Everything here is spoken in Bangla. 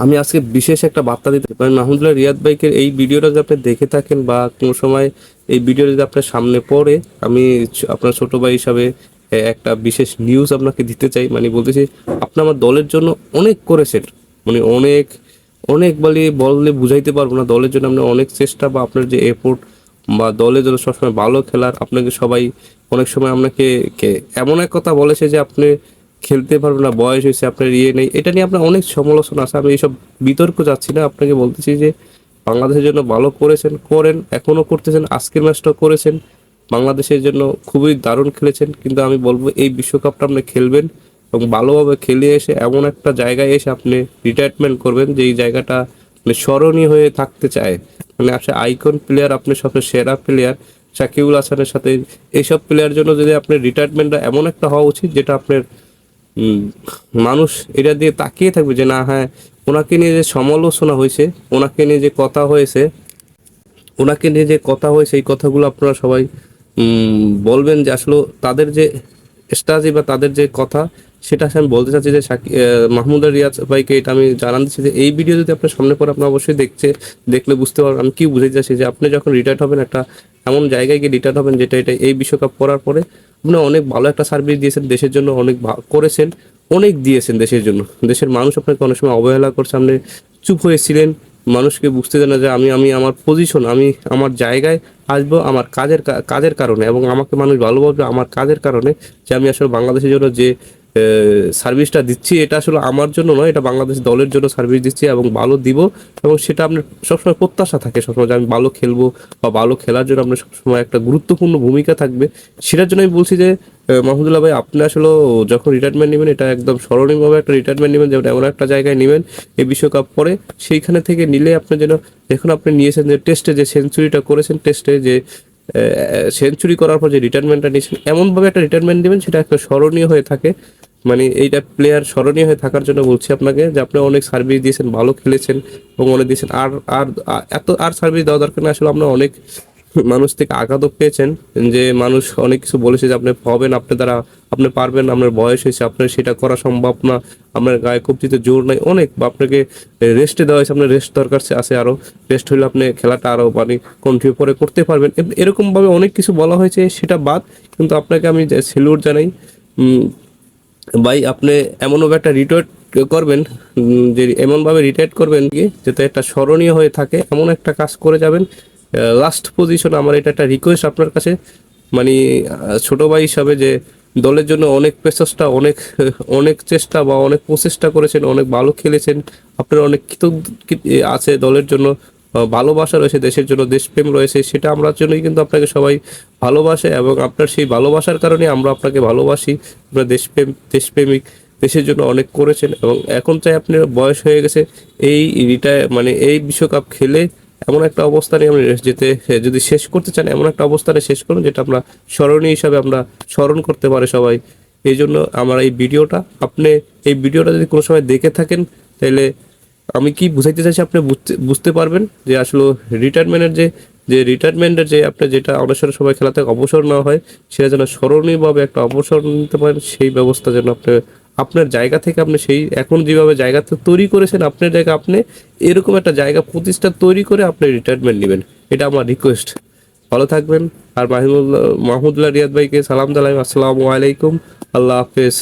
আমি আজকে বিশেষ একটা বার্তা দিতে পারি মাহমুদুল্লাহ রিয়াদ বাইকের এই ভিডিওটা যদি আপনি দেখে থাকেন বা কোনো সময় এই ভিডিও যদি আপনার সামনে পড়ে, আমি আপনার ছোট ভাই হিসাবে একটা বিশেষ নিউজ আপনাকে দিতে চাই। মানে বলতেছি আপনি আমার দলের জন্য অনেক করেছেন। মানে অনেক অনেক বলে বললে বুঝাইতে পারব না দলের জন্য। আপনার অনেক চেষ্টা বা আপনার যে এফোর্ট বা দলের জন্য সবসময় ভালো খেলার, আপনাকে সবাই অনেক সময় আপনাকে এমন এক কথা বলেছে যে আপনি খেলতে পারবেন না, বয়স হয়েছে, আপনার ইয়ে নেই, এটা নিয়ে আপনার অনেক সমালোচনা আছে। আমি এইসব বিতর্ক যাচ্ছি না, আপনাকে বলতেছি যে বাংলাদেশের জন্য ভালো করেছেন, করেন, এখনও করতেছেন, আজকের ম্যাচটা করেছেন, বাংলাদেশের জন্য খুবই দারুণ খেলেছেন, কিন্তু আমি বলব এই বিশ্বকাপটা আপনি খেলবেন এবং ভালোভাবে খেলে এসে এমন একটা জায়গায় এসে আপনি রিটায়ারমেন্ট করবেন যে এই জায়গাটা মানে স্মরণীয় হয়ে থাকতে চায়। মানে আসলে আইকন প্লেয়ার আপনি সবচেয়ে সেরা প্লেয়ার শাকিবুল হাসানের সাথে এইসব প্লেয়ার জন্য যদি আপনার রিটায়ারমেন্টটা এমন একটা হওয়া উচিত, যেটা আপনার মানুষ এটা দিয়ে তাকিয়ে থাকবে যে, না হ্যাঁ ওনাকে নিয়ে যে সমালোচনা হয়েছে, ওনাকে নিয়ে যে কথা হয়েছে, ওনাকে নিয়ে যে কথা হয়েছে, এই কথাগুলো আপনারা সবাই বলবেন যে আসলে তাদের যে স্টাজি বা তাদের যে কথা সেটা আমি বলতে চাচ্ছি যে আহ, রিয়াজ ভাইকে এটা আমি জানান দিচ্ছি যে এই ভিডিও যদি আপনার সামনে পড়ে আপনি অবশ্যই দেখছে দেখলে বুঝতে পারবেন। আমি কি বুঝাইতে চাচ্ছি যে আপনি যখন রিটায়ার্ড হবেন একটা এমন জায়গায় গিয়ে রিটায়ার্ড হবেন যেটা এটা এই বিশ্বকাপ করার পরে আপনি অনেক ভালো একটা সার্ভিস দিয়েছেন দেশের জন্য অনেক করেছেন অনেক দিয়েছেন দেশের জন্য। দেশের মানুষ আপনাকে অনেক সময় অবহেলা করছে আপনি চুপ হয়েছিলেন মানুষকে বুঝতে দেন না যে আমি আমি আমার পজিশন আমি আমার জায়গায় আসব আমার কাজের কাজের কারণে এবং আমাকে মানুষ ভালোবাসবে আমার কাজের কারণে যে আমি আসলে বাংলাদেশের জন্য যে সার্ভিসটা দিচ্ছি। এটা আসলে আমার জন্য নয়, এটা বাংলাদেশ দলের জন্য সার্ভিস দিচ্ছি এবং ভালো দিব এবং সেটা আপনার সবসময় প্রত্যাশা থাকে সবসময় যে আমি ভালো খেলব বা ভালো খেলার জন্য আপনার সবসময় একটা গুরুত্বপূর্ণ ভূমিকা থাকবে। সেটার জন্য আমি বলছি যে মাহমুদুল্লাহ ভাই, আপনি আসলে যখন রিটায়ারমেন্ট নেবেন, এটা একদম স্মরণীয়ভাবে একটা রিটায়ারমেন্ট নেবেন, যেমন এমন একটা জায়গায় নেবেন এই বিশ্বকাপ পরে, সেইখানে থেকে নিলে আপনি যেন এখন আপনি নিয়েছেন যে টেস্টে যে সেঞ্চুরিটা করেছেন টেস্টে যে সেঞ্চুরি করার পর যে রিটায়ারমেন্টটা নিয়েছেন, এমনভাবে একটা রিটায়ারমেন্ট নেবেন, সেটা একটা স্মরণীয় হয়ে থাকে। মানে এইটা প্লেয়ার স্মরণীয় হয়ে থাকার জন্য বলছি আপনাকে যে আপনি অনেক সার্ভিস দিয়েছেন, ভালো খেলেছেন এবং অনেক দিয়েছেন। আর আর এত, আর সার্ভিস দেওয়া দরকার না আসলে আমরা অনেক মানুষ থেকে আঘাতও পেয়েছেন যে মানুষ অনেক কিছু বলেছে যে আপনি হবেন, আপনি দ্বারা আপনি পারবেন আপনার বয়স হয়েছে, আপনার সেটা করা সম্ভব না, আপনার গায়ে কবজিতে জোর নাই, অনেক বা আপনাকে রেস্টে দেওয়া হয়েছে, আপনার রেস্ট দরকার আছে আরও রেস্ট হলে আপনি খেলাটা আরও মানে কন্টিনিউ করে করতে পারবেন। এরকমভাবে অনেক কিছু বলা হয়েছে, সেটা বাদ। কিন্তু আপনাকে আমি সেলুট জানাই ভাই, আপনি এমনভাবে একটা রিটায়ার্ড করবেন যে এমনভাবে রিটায়ার্ড করবেন কি, যাতে একটা স্মরণীয় হয়ে থাকে, এমন একটা কাজ করে যাবেন। লাস্ট পজিশন আমার এটা একটা রিকোয়েস্ট আপনার কাছে। মানে ছোট ভাই হিসাবে যে দলের জন্য অনেক প্রচেষ্টা অনেক অনেক চেষ্টা বা অনেক প্রচেষ্টা করেছেন, অনেক ভালো খেলেছেন, আপনার অনেক কৃতজ্ঞ আছে দলের জন্য। ভালোবাসা রয়েছে, দেশের জন্য দেশপ্রেম রয়েছে, সেটা আমরা জন্যই কিন্তু আপনাকে সবাই ভালোবাসে এবং আপনার সেই ভালোবাসার কারণে আমরা আপনাকে ভালোবাসি। আপনার দেশপ্রেম, দেশপ্রেমিক, দেশের জন্য অনেক করেছেন এবং এখন চাই আপনার বয়স হয়ে গেছে, এই রিটায়ার মানে এই বিশ্বকাপ খেলে এমন একটা অবস্থানে আমরা যেতে, যদি শেষ করতে চান, এমন একটা অবস্থানে শেষ করুন যেটা আমরা স্মরণীয় হিসাবে আমরা স্মরণ করতে পারে সবাই। এই জন্য আমার এই ভিডিওটা, আপনি এই ভিডিওটা যদি কোনো সময় দেখে থাকেন তাহলে আমি কি বুঝাইতে চাইছি আপনি বুঝতে পারবেন যে আসলে রিটায়ারমেন্টের যে যে রিটায়ারমেন্টের যে আপনি যেটা অবসর সময় খেলা থেকে অবসর না হয়, সেটা যেন স্মরণীয়ভাবে একটা অবসর নিতে পারেন, সেই ব্যবস্থা যেন আপনি, আপনার জায়গা থেকে আপনি সেই, এখন যেভাবে জায়গা তৈরি করেছেন, আপনার জায়গা আপনি এরকম একটা জায়গা প্রতিষ্ঠা তৈরি করে আপনি রিটায়ারমেন্ট নেবেন। এটা আমার রিকোয়েস্ট ভালো থাকবেন। আর মাহমুদুল্লাহ মাহমুদুল্লাহ রিয়াদ ভাইকে সালাম জানাই। আসসালামু আলাইকুম। আল্লাহ হাফেজ।